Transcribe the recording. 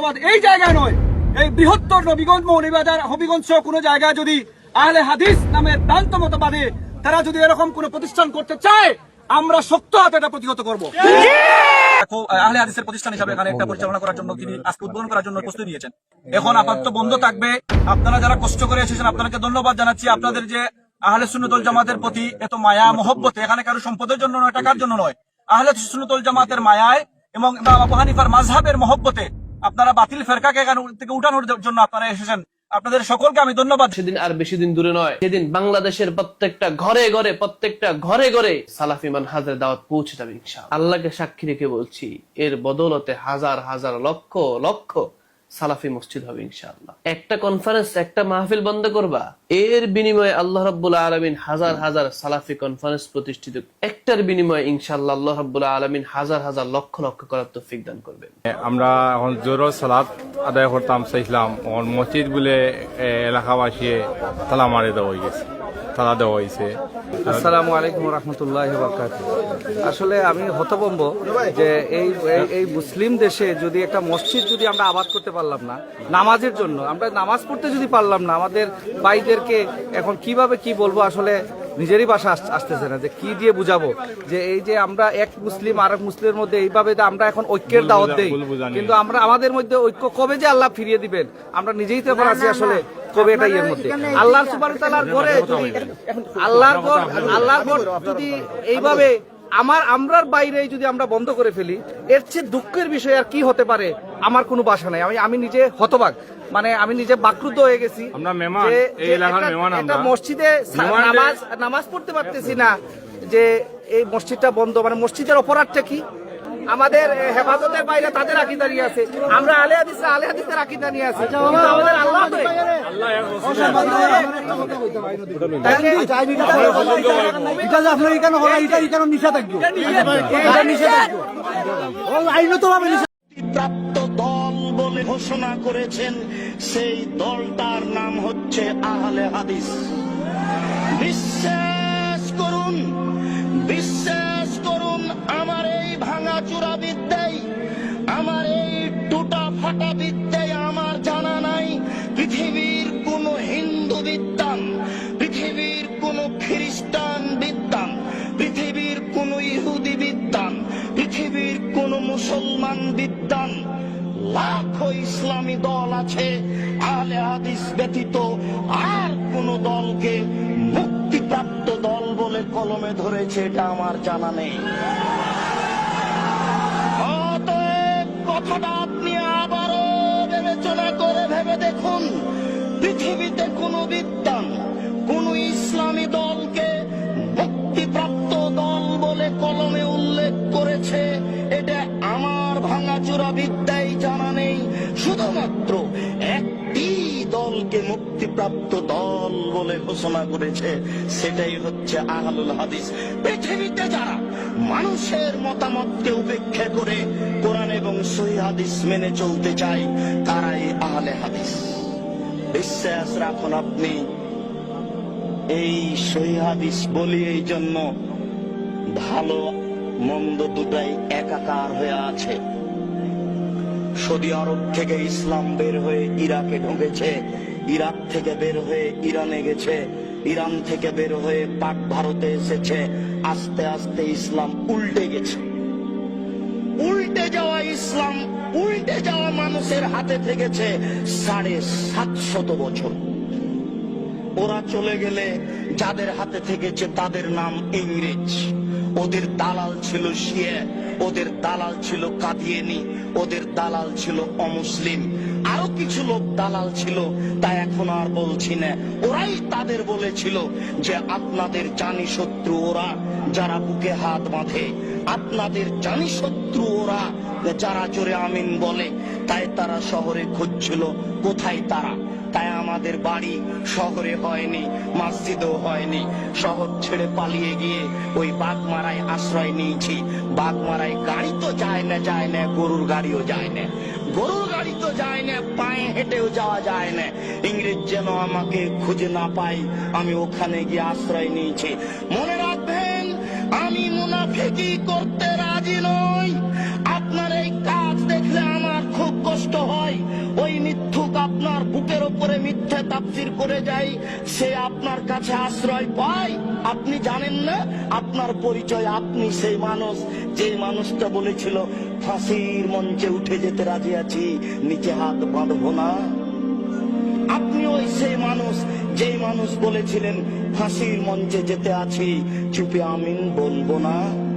মতবাদ এই জায়গায় নয়, এই বৃহত্তর নবীগঞ্জ মৌলিবাজার হবিগঞ্জ সহ কোনো জায়গায় যদি আহলে হাদিস নামের ভ্রান্ত মতবাদে তারা যদি এরকম কোনো প্রতিষ্ঠান করতে চায়, আমরা শক্ত হাতে এটা প্রতিহত করব। কষ্ট করে ধন্যবাদ জানাচ্ছি। আপনাদের যে আহলে সুন্নতুল জামাতের প্রতি এত মায়া, মহব্বত, এখানে কারও সম্পদের জন্য নয়, টাকার জন্য নয়। আহলে জামাতের মায়ায় এবং আবু হানিফার মাযহাবের মহব্বতে আপনারা বাতিল ফেরকাকে এখানে থেকে উঠানোর জন্য আপনারা এসেছেন। আপনাদের সকলকে আমি ধন্যবাদ। সেদিন আর বেশি দিন দূরে নয়, সেদিন বাংলাদেশের প্রত্যেকটা ঘরে ঘরে, প্রত্যেকটা ঘরে ঘরে সালাফি হাজার দাওয়াত পৌঁছে যাবে আল্লাহকে সাক্ষী রেখে বলছি, এর বদলতে হাজার হাজার লক্ষ লক্ষ সালাফি মসজিদ হবে ইনশাআল্লাহ। একটা কনফারেন্স একটা মাহফিল বন্ধ করবা? এর বিনিময়ে আল্লাহ রাব্বুল আলমিন হাজার হাজার সালাফি কনফারেন্স প্রতিষ্ঠিত একটার বিনিময়ে ইনশাআল্লাহ আল্লাহ রাব্বুল আলমিন হাজার হাজার লক্ষ লক্ষ করার তৌফিক দান করবেন। আমরা এখন জোর সালাদ আদায় করতাম চাইছিলাম এখন মসজিদ বলে এলাকাবাসী তালা মারে দেওয়া হয়ে গেছে তালা দেওয়া হয়েছে। আসসালামু আলাইকুম রহমতুল্লাহ আসলে আমি হতবম্ব যে এই এই- এই মুসলিম দেশে যদি একটা মসজিদ যদি আমরা আবাদ করতে পারলাম না নামাজের জন্য। আমরা নামাজ পড়তে যদি পারলাম না আমাদের ভাইদেরকে এখন কীভাবে কি বলব আসলে নিজেরই বাসা আসতেছে না যে কি দিয়ে বুঝাবো? যে এই যে আমরা এক মুসলিম আর এক মুসলিমের মধ্যে এইভাবে যে আমরা এখন ঐক্যের দাওয়াত দেই কিন্তু আমরা আমাদের মধ্যে ঐক্য কবে যে আল্লাহ ফিরিয়ে দিবেন? আমরা নিজেই তো এখন আছি আসলে কবে এটা ইয়ের মধ্যে। আল্লাহ সুবাহ তালার ঘরে আল্লাহর ঘর আল্লাহর ঘর যদি এইভাবে আমার আমরার বাইরে যদি আমরা বন্ধ করে ফেলি এর চেয়ে দুঃখের বিষয় আর কি হতে পারে? আমার কোনো বাসা নাই আমি আমি নিজে হতবাক মানে আমি নিজে বাকরুদ্ধ হয়ে গেছি আমরা মেহমান, এই এলাকার একটা- আমরা। মসজিদে নামাজ নামাজ পড়তে পারতেছি না যে এই মসজিদটা বন্ধ মানে মসজিদের অপরাধটা কি আমাদের হেফাজতের বাইরে তাদের আকিদা নিয়ে আছে আমরা আলে হাদিসরা আলে হাদিসের আকিদা নিয়ে আছে কিন্তু আমাদের আল্লাহ প্রাপ্ত ঘোষণা করেছেন, সেই দলটার নাম হচ্ছে আহলে হাদিস। বিশ্বাস করুন বিশ্বাস করুন, আমার এই ভাঙা চূড়া বিদ্যায় আমার এই টুটা ফাটা বিদ্যায় আমার জানা নাই, পৃথিবীর কোন হিন্দু বিদ্যান পৃথিবীর কোন খ্রিস্টান বিদ্যান পৃথিবীর কোন ইহুদি বিদ্যান পৃথিবীর কোন মুসলমান বিদ্যান লাখো ইসলামী দল আছে, আলে হাদিস ব্যতীত আর কোন দলকে মুক্তিপ্রাপ্ত দল বলে কলমে ধরেছে, এটা আমার জানা নেই। কথাটা আপনি আবারও বিবেচনা করে ভেবে দেখুন, পৃথিবীতে কোন বিদ্যান কোন ইসলামী দলকে মুক্তিপ্রাপ্ত দল বলে কলমে উল্লেখ করেছে, এটা আমার ভাঙাচোরা বিদ্যায় মুক্তিপ্রাপ্ত দল বলে ঘোষণা করেছে, সেটাই হচ্ছে আহলুল হাদিস। পৃথিবীতে যারা মানুষের মতামতকে উপেক্ষা করে কোরআন এবং সহি হাদিস মেনে চলতে চায়, তারাই আহলে হাদিস। বিশ্বাস রাখুন আপনি, এই সহি হাদিস বলি এই জন্য ভালো মন্দ দুটাই একাকার হয়ে আছে। সৌদি আরব থেকে ইসলাম বের হয়ে ইরাকে ঢুকেছে ইরাক থেকে বের হয়ে ইরানে গেছে। ইরান থেকে বের হয়ে পাক ভারতে এসেছে। আস্তে আস্তে ইসলাম উল্টে গেছে। উল্টে যাওয়া ইসলাম, উল্টে যাওয়া মানুষের হাতে থেকেছে সাড়ে সাতশত বছর। ওরা চলে গেলে যাদের হাতে থেকেছে তাদের নাম ইংরেজ। ওদের দালাল ছিল শিয়ে, ওদের দালাল ছিল কাদিয়েনি, ওদের দালাল ছিল অমুসলিম। আরও কিছু লোক দালাল ছিল, তা এখন আর বলছি না। ওরাই তাদের বলেছিল যে আপনাদের জানি শত্রু ওরা যারা বুকে হাত বাঁধে। আপনাদের জানি শত্রু ওরা যারা জোরে আমিন বলে, তাই তারা শহরে খুঁজছিল কোথায় তারা। তাই আমাদের বাড়ি শহরে হয়নি, মসজিদও হয়নি। শহর ছেড়ে পালিয়ে গিয়ে ওই বাগমারায় আশ্রয় নিয়েছি। বাগমারায় গাড়ি তো যায় না যায় না, গরুর গাড়িও যায় না। গরুর গাড়ি তো যায় না, পায়ে হেঁটেও যাওয়া যায় না। ইংরেজ যেন আমাকে খুঁজে না পাই আমি ওখানে গিয়ে আশ্রয় নিয়েছি। মনে রাখবেন, আমি মুনাফিকি করতে রাজি নই। মিথ্যা মিথ্যে তাফসির করে যায় সে আপনার কাছে আশ্রয় পায়। আপনি জানেন না? আপনার পরিচয় আপনি সেই মানুষ, যে মানুষটা বলেছিল, ফাঁসির মঞ্চে উঠে যেতে রাজি আছি, নিচে হাত বাঁধবো না। আপনি ওই সেই মানুষ, যেই মানুষ বলেছিলেন, ফাঁসির মঞ্চে যেতে আছি, চুপে আমিন বলব না।